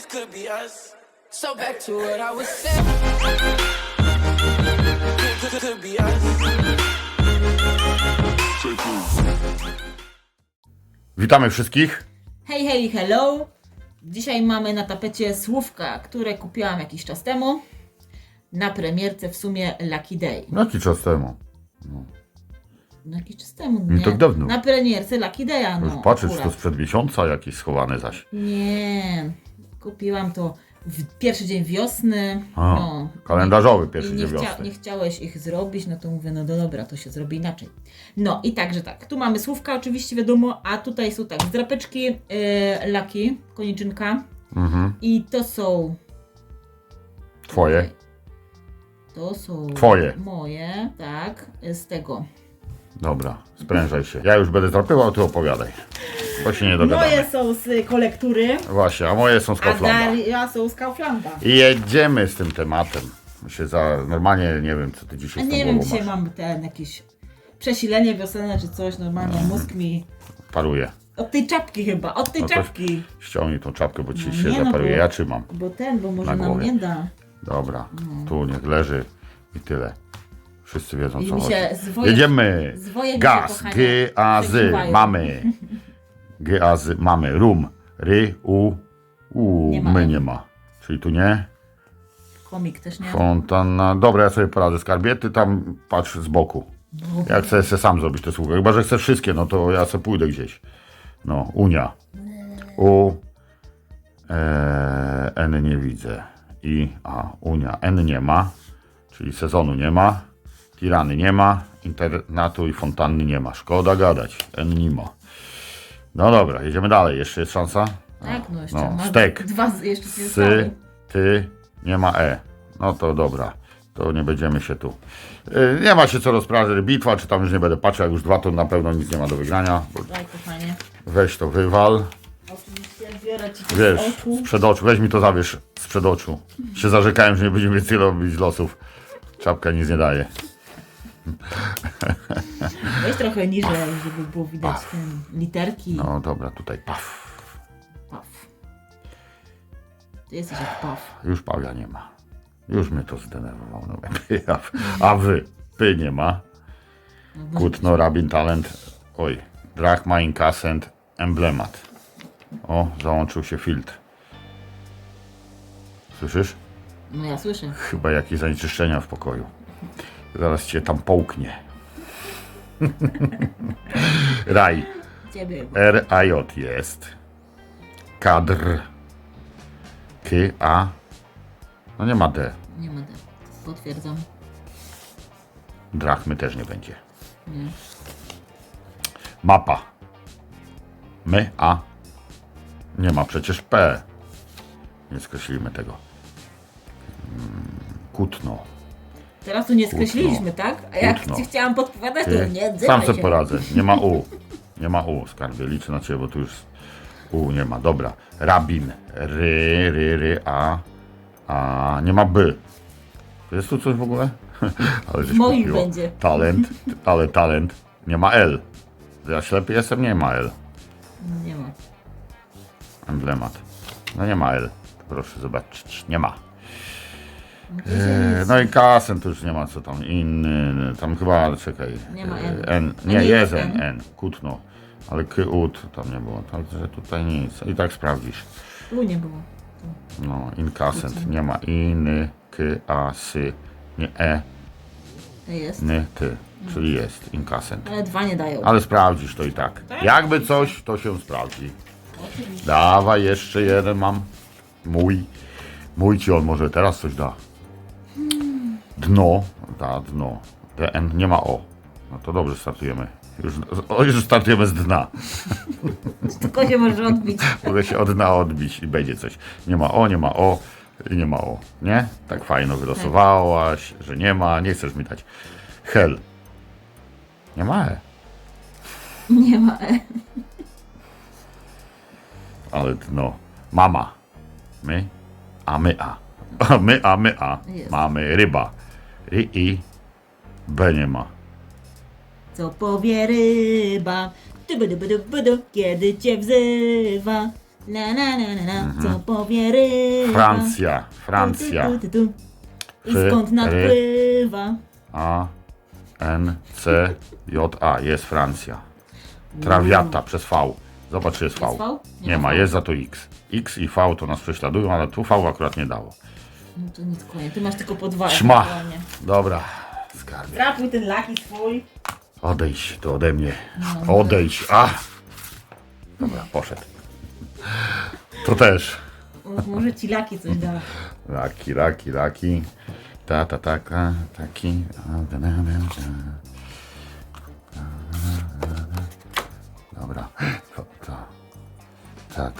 this could be us. So back to what I was saying. Could, could, could be us. Witamy wszystkich. Hej, hej, hello! Dzisiaj mamy na tapecie słówka, które kupiłam jakiś czas temu na premierce w sumie Lucky Day. No jaki czas temu? No jakiś czas temu, Nie nie? tak dawno. Na premierce Lucky Day'a, no. patrzę, czy to sprzed miesiąca jakieś schowane zaś. Nie, kupiłam to w pierwszy dzień wiosny. A, no. kalendarzowy pierwszy dzień chcia, wiosny. nie chciałeś ich zrobić, no to mówię, no do dobra, to się zrobi inaczej. No i także tak, tu mamy słówka oczywiście wiadomo, a tutaj są tak, zdrapeczki yy, Lucky, koniczynka Mhm. i to są Twoje. To są Twoje. moje, tak, z tego. Dobra, sprężaj się. Ja już będę drapywał, ty opowiadaj. Się nie dogadamy. Moje są z kolektury, Właśnie, a moje są z a Kauflanda. Daria są z Kauflanda. I jedziemy z tym tematem. Się za... Normalnie nie wiem, co ty A dzisiaj z tą nie wiem, głową dzisiaj masz. mam ten jakieś przesilenie wiosenne czy coś, normalnie Mhm. mózg mi... Paruje. Od tej czapki chyba, od tej No to- czapki. Ściągnij tą czapkę, bo ci No się nie, no zaparuje. bo- Ja trzymam. Bo ten, bo może Na nam głowie. nie da. Dobra, Mhm. tu niech leży i tyle. Wszyscy wiedzą, I co mi chodzi. się zwoje... Jedziemy. Zwoje mi się, Gaz, kochanie, G, A, Z, mamy. G, A, Z, mamy. Rum, ry, u, u, Nie ma my nie ma. Czyli tu nie. Komik też nie. Fontanna. Dobra, ja sobie poradzę skarbie, ty tam patrz z boku. Ja chcę sobie sam zrobić te słówka. Chyba, że chcesz wszystkie, no to ja sobie pójdę gdzieś. No, Unia. U, e, N nie widzę. I, a, Unia. N nie ma, czyli sezonu nie ma. Tirany nie ma. Internatu i fontanny nie ma. Szkoda gadać. N nie ma. No dobra, jedziemy dalej. Jeszcze jest szansa? Tak, no jeszcze No, ma stek. dwa z- jeszcze się Sy, zostały. ty, nie ma e. No to dobra, to nie będziemy się tu. Y, Nie ma się co rozprawiać, bitwa, czy tam już nie będę patrzył, jak już dwa to na pewno nic nie ma do wygrania. Bo Daj kochanie. Weź to wywal, Oczywiście biorę ci to wiesz, oczu. sprzed oczu, weź mi to zawiesz sprzed oczu. Się zarzekałem, że nie będziemy więcej robić losów. Czapka nic nie daje. Weź trochę niżej, żeby było widać ten, literki. No dobra, tutaj paf. Paf. Ty jesteś jak paf. Już pawia nie ma. Już mnie to zdenerwowało. No, a, a wy, py nie ma. Kutno, rabin, talent. Oj, drachma, inkasent, emblemat. O, załączył się filtr. Słyszysz? No ja słyszę. Chyba jakieś zanieczyszczenia w pokoju. Zaraz cię tam połknie. Raj. R-A-J jest. Kadr. K, A. No nie ma D. Nie ma D. Potwierdzam. Drachmy też nie będzie. Nie. Mapa. My, A. Nie ma przecież P. Nie skreślimy tego. Mm, Kutno. Teraz tu nie skreśliliśmy, tak? A jak ci chciałam podpowiadać, to Ty. nie Sam sobie się. poradzę. Nie ma U. Nie ma U, skarbie. Liczę na ciebie, bo tu już U nie ma. Dobra. Rabin. Ry, ry, ry, A. A. Nie ma B. Jest tu coś w ogóle? Ale żeś kupiło. będzie. Talent. Ale talent. Nie ma L. Ja ślepy jestem, nie ma L. Nie ma. Emblemat. No nie ma L. Proszę zobaczyć. Nie ma. No E, No i kasen to już nie ma co tam inny. Tam chyba, czekaj. Nie ma e, N. N. Nie, nie jest N, N. Kutno. Ale kyut tam nie było. Także tutaj nic. I tak sprawdzisz. Tu nie było. No, inkasent. Nie ma iny, k, a, sy. Nie e, To jest. ny, ty. Czyli jest inkasent. Ale dwa nie dają. Ale sprawdzisz to i tak. Jakby coś, to się sprawdzi. Dawaj, jeszcze jeden mam. Mój. Mój ci on może teraz coś da. Dno. Da, dno. DN nie ma O. No to dobrze startujemy. Już, o, już startujemy z dna. Tylko się może odbić. Mogę się od dna odbić i będzie coś. Nie ma O, nie ma O i nie ma O. Nie? Tak fajno wylosowałaś, że nie ma. Nie chcesz mi dać. Hel. Nie ma E. Nie ma E. Ale no, mama. My, a my a. A my, a my a. Jest. Mamy ryba. Ry i B nie ma. Co powie ryba? Tyby, dyby, dyby, dy, kiedy cię wzywa. Na, na, na, na, na. Co powie ryba? Francja, Francja. Tu, tu, tu, tu. I skąd nadpływa? A, N, C, J, A. Jest Francja. Trawiata przez V. Zobacz, czy jest V. Jest V? Nie Nie ma V. jest za to X. X i V to nas prześladują, ale tu V akurat nie dało. No to nic koniec. Ty masz tylko po dwa. Szma. ewentualnie. Dobra, skarbie. Trapuj ten laki swój. Odejdź to ode mnie. No, Odejdź. A! Dobra, poszedł. To też. Może ci laki coś da. Laki, laki, laki. Ta, ta, taka, taki. A, da, da, da, da. Tak.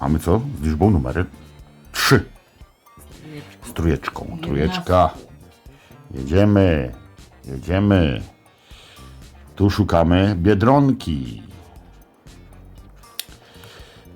Mamy co? Z liczbą numery? Trzy. Z trójeczką. Trójeczka. Jedziemy. Jedziemy. Tu szukamy biedronki.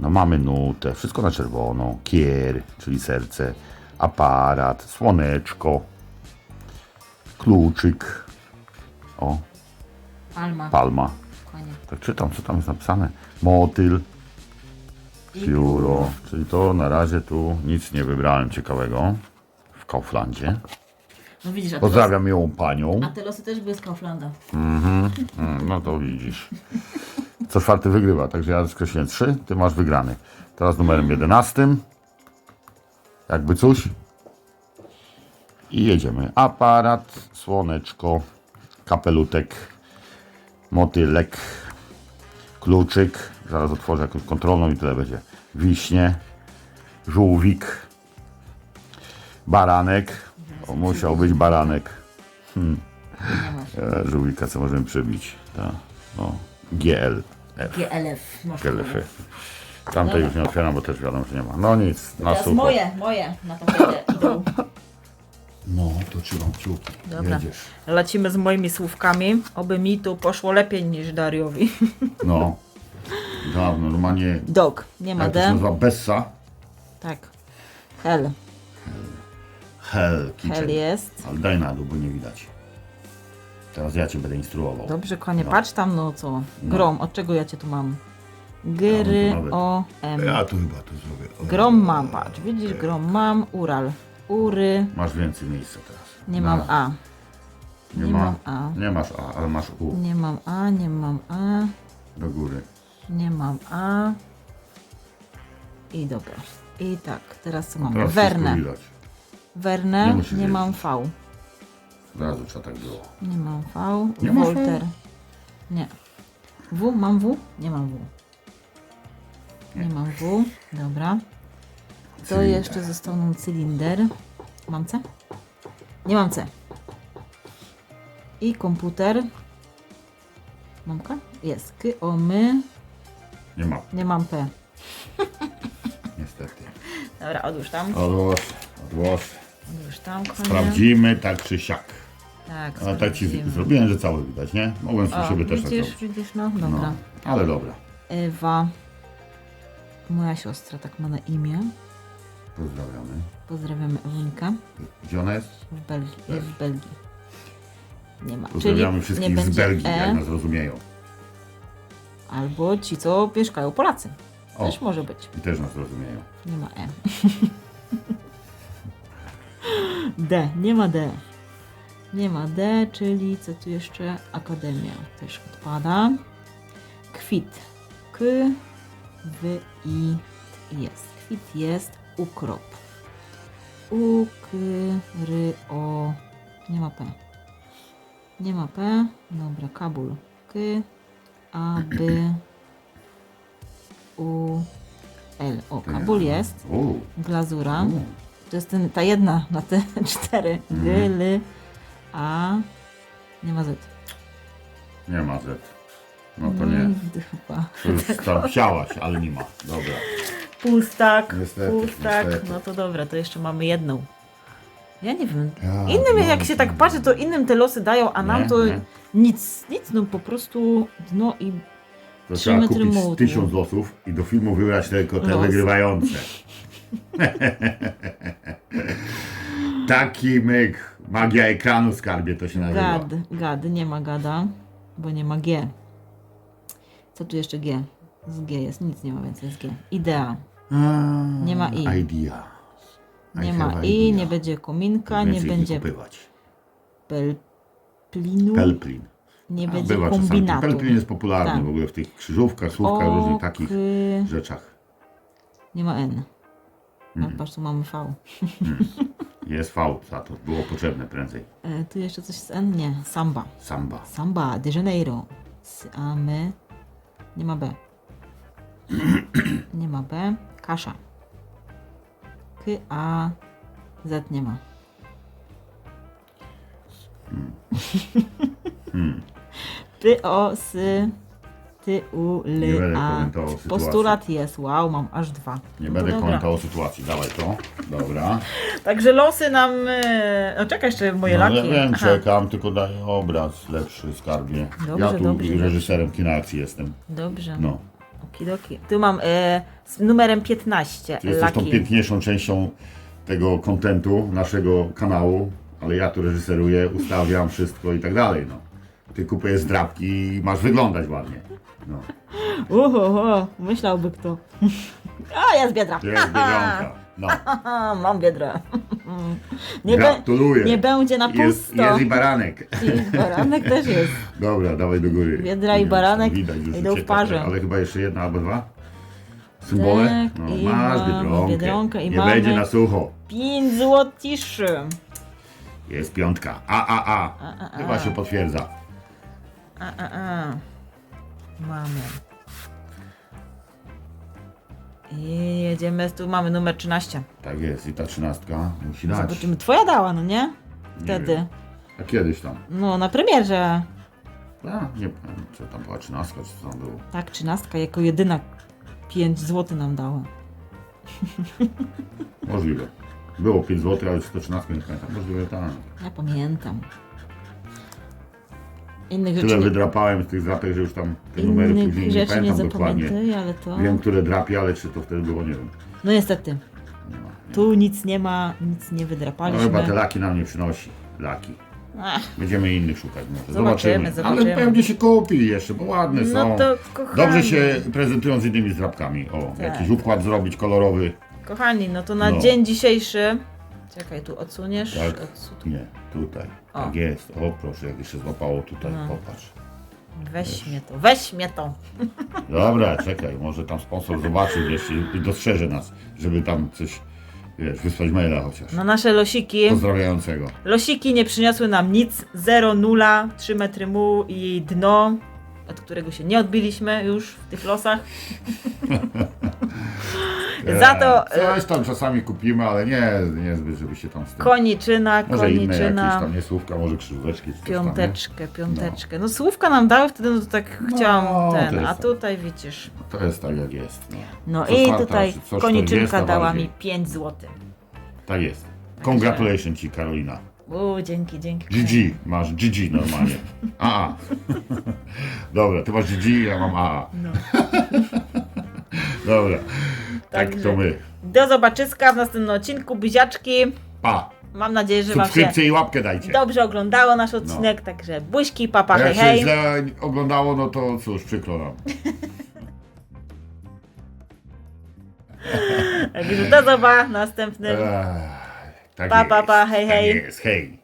No mamy nutę, wszystko na czerwono, kier, czyli serce, aparat, słoneczko, kluczyk, o, Palma. palma. Tak czytam, co tam jest napisane. Motyl, pióro, czyli to na razie tu nic nie wybrałem ciekawego w Kauflandzie. No widzisz, a te, losy, Pozdrawiam ją panią. a te losy też były z Kauflanda. Mm, No to widzisz. Co czwarty wygrywa, także ja skreśliłem trzy, ty masz wygrany. Teraz numerem 11. Jakby coś. I jedziemy. Aparat, słoneczko, kapelutek, motylek, kluczyk. Zaraz otworzę jakąś kontrolną i tyle będzie. Wiśnie, żółwik, baranek. O, musiał być baranek. E, Żółwika, co możemy przebić. Ta, no, GL. GLF. Masz GLF. Tamte już nie otwieram, bo też wiadomo, że nie ma. No nic, na Teraz sucho. moje, moje na tapetę idą. No, to trzymam kciuki. Dobra. Jedziesz. Lecimy z moimi słówkami. Oby mi tu poszło lepiej niż Dariowi. No. Dawno, normalnie, Dog. Nie ma jak to się D. nazywa, Bessa. Tak. Hell. Hell Kitchen. Hell jest. Ale daj na dół, bo nie widać. Teraz ja cię będę instruował. Dobrze, konie. No. Patrz tam, no co. Grom. Od czego ja cię tu mam? Gry, Ja mam tu o, m. Ja tu chyba to zrobię. O. Grom mam, patrz. Widzisz, grom mam. Ural. Ury. Masz więcej miejsca teraz. Nie Na- mam A. Nie, Nie ma, mam A. Nie masz A, ale masz U. Nie mam A, nie mam A. Do góry. Nie mam A. I dobra. I tak, teraz co mamy? Teraz wszystko widać. Werne, Nie nie, musisz mam. V. Razu trzeba tak było. Nie mam V. Nie masz V? Wolter. Nie. W? Mam W? Nie mam W. Nie mam W. Dobra. To Cylinder. jeszcze został nam cylinder. Mam C? Nie mam C. I komputer. Mam K? Jest. K, o, my. Nie ma, Nie mam P. niestety. Dobra, odłóż tam. Odłóż, odłóż. Odłóż tam, konie. Sprawdzimy tak czy siak. Tak, Ale tak ci sprawdzimy. zrobiłem, że cały widać, nie? Mogłem O, sobie też tak widzisz, zrobić. widzisz, no dobra. No, ale dobra. Ewa, moja siostra tak ma na imię. Pozdrawiamy. Pozdrawiamy Ewunika Gdzie ona jest? w Belgii. Jest w Belgii. Nie ma. Pozdrawiamy Czyli wszystkich nie z będzie Belgii, E, jak nas rozumieją. Albo ci, co mieszkają Polacy. O. Też może być. I też nas rozumieją. Nie ma E. D, nie ma D. Nie ma D, czyli co tu jeszcze? Akademia też odpada. Kwit. K, W, I, jest. Kwit jest. Ukrop. U, K, R, O. Nie ma P. Nie ma P. Dobra, Kabul. K, A, B, U, L. O, Kabul jest. Glazura. To jest ten, ta jedna na te cztery. G, L, A. Nie ma Z. Nie ma Z. No to nie. Mm, Chyba. To już tam chciałaś, ale nie ma. Dobra. Pustak, Niestety, pustak. niestety. No to dobra, to jeszcze mamy jedną. Ja nie wiem. Ja, Innym, no, jak się tak patrzy, to innym te losy dają, a nam Nie, to nie. nic, nic, no po prostu dno i To Trzy trzeba metry kupić młotu. tysiąc losów i do filmu wybrać tylko te Los. wygrywające. Taki myk. Magia ekranu skarbie to się nazywa. gad. Gad, nie ma gada, bo nie ma G. Co tu jeszcze G? Z G jest, nic nie ma więcej z G. Idea. Nie ma i. Idea. Nie ma i, nie będzie kominka, nie będzie kupywać. Pelplin. nie A, będzie bywa czasami. kombinatu. Pelplin jest popularny Tak. w ogóle w tych krzyżówkach, słówkach, różnych takich rzeczach. Nie ma N. A Mhm. patrz, tu mamy V. Jest V za to. Było potrzebne prędzej. E, tu jeszcze coś z N? Nie. Samba. Samba. Samba de Janeiro. Samy. Nie ma B. Nie ma B. Kasza. K, A, Z nie ma. Ty, o, sy, ty, u, Nie ly, będę a. komentował sytuacji. Postulat jest. Wow, mam aż dwa. Nie No to będę dobra. komentował sytuacji. Dawaj to. Dobra. Także losy nam. E... No czekaj jeszcze moje No, laki. ja wiem, Aha. czekam, tylko daję obraz lepszy, skarbie. Dobrze, ja tu dobrze, reżyserem kina akcji jestem. Dobrze. No. Okidoki. Tu mam e, z numerem 15. Ty jesteś tą piękniejszą częścią tego kontentu naszego kanału, ale ja tu reżyseruję, ustawiam wszystko i tak dalej, no. Ty kupujesz zdrabki i masz wyglądać ładnie. No. Myślałby kto. A, jest biedra. To jest biedronka. No. Mam biedrę. Nie, be, Gratuluję. nie będzie na Jest, pusto. jest i baranek. I baranek też jest. Dobra, dawaj do góry. Biedra i Nie baranek Widać, idą w parze. Ale chyba jeszcze jedna albo dwa. Symbole? Tak, no, i masz mamy biedronkę. biedronkę i Nie mamy- będzie na sucho. 5 złociszy. Jest piątka. A, a, a. A, a, Chyba się potwierdza. A, a, a. Mamy. I jedziemy, tu mamy numer 13. Tak jest. I ta trzynastka musi dać. Zobaczymy. Twoja dała, no nie? Wtedy. wiem. A kiedyś tam. No, na premierze. A, nie pamiętam, czy tam była trzynastka, czy co tam było. Tak, trzynastka jako jedyna 5 zł nam dała. Możliwe. Było 5 zł, ale czy to trzynastka nie pamiętam. Możliwe tak. Ja pamiętam. Innych Tyle rzeczy nie, wydrapałem z tych drapek, że już tam te numery później innych nie rzeczy nie pamiętam dokładnie. zapamiętuję, ale to... Wiem, które drapie, ale czy to wtedy było, nie wiem. No niestety, Nie ma. tu nic nie ma, nic nie No chyba te laki nam nie przynosi. Laki. Ach, Będziemy innych szukać może. Zobaczymy, zobaczymy. Ale pewnie się kupi jeszcze, bo ładne są. no to kochani, Dobrze się prezentują z innymi zdrapkami. O, Tak. jakiś układ zrobić kolorowy. kochani, no to na No. dzień dzisiejszy... Czekaj, tu odsuniesz. Tak. Odsu- Nie, tutaj. O. Tak jest. O, proszę, jak się złapało tutaj. No. Popatrz. Weź mnie to, weź mnie to. Dobra, czekaj, może tam sponsor zobaczy gdzieś i, i dostrzeże nas, żeby tam coś, wiesz, wysłać maila chociaż. No nasze losiki, Pozdrawiającego. losiki nie przyniosły nam nic. 0, 0, 3 metry mułu i dno, od którego się nie odbiliśmy już w tych losach. Za to E, e, Coś tam czasami kupimy, ale nie, niezbyt, żeby się tam z tym... koniczyna, Może inne jakieś koniczyna. tam, nie słówka, może krzyżóweczki. czy coś tam, nie? Piąteczkę, piąteczkę. No słówka nam dały, wtedy no to tak No, chciałam to ten, jest a tak. tutaj widzisz. To jest tak jak jest. No, No Co i czwarta, tutaj koniczynka 40 dała bardziej. mi 5 zł. Tak jest. Congratulations ci, Karolina. U, dzięki, dzięki. GG, masz GG normalnie. AA. Dobra, ty masz GG, ja mam AA. No. Dobra, tak Także- to my. Do zobaczyska w następnym odcinku, buziaczki. Pa. Mam nadzieję, że Wam się Subskrypcję i łapkę dajcie. dobrze oglądało nasz odcinek, także buźki, papa, hej, jak się hej. źle oglądało, no to cóż, przykro nam. Także do zoba, następnym. Ech, tak Pa, pa, pa, hej, tak hej. jest, hej.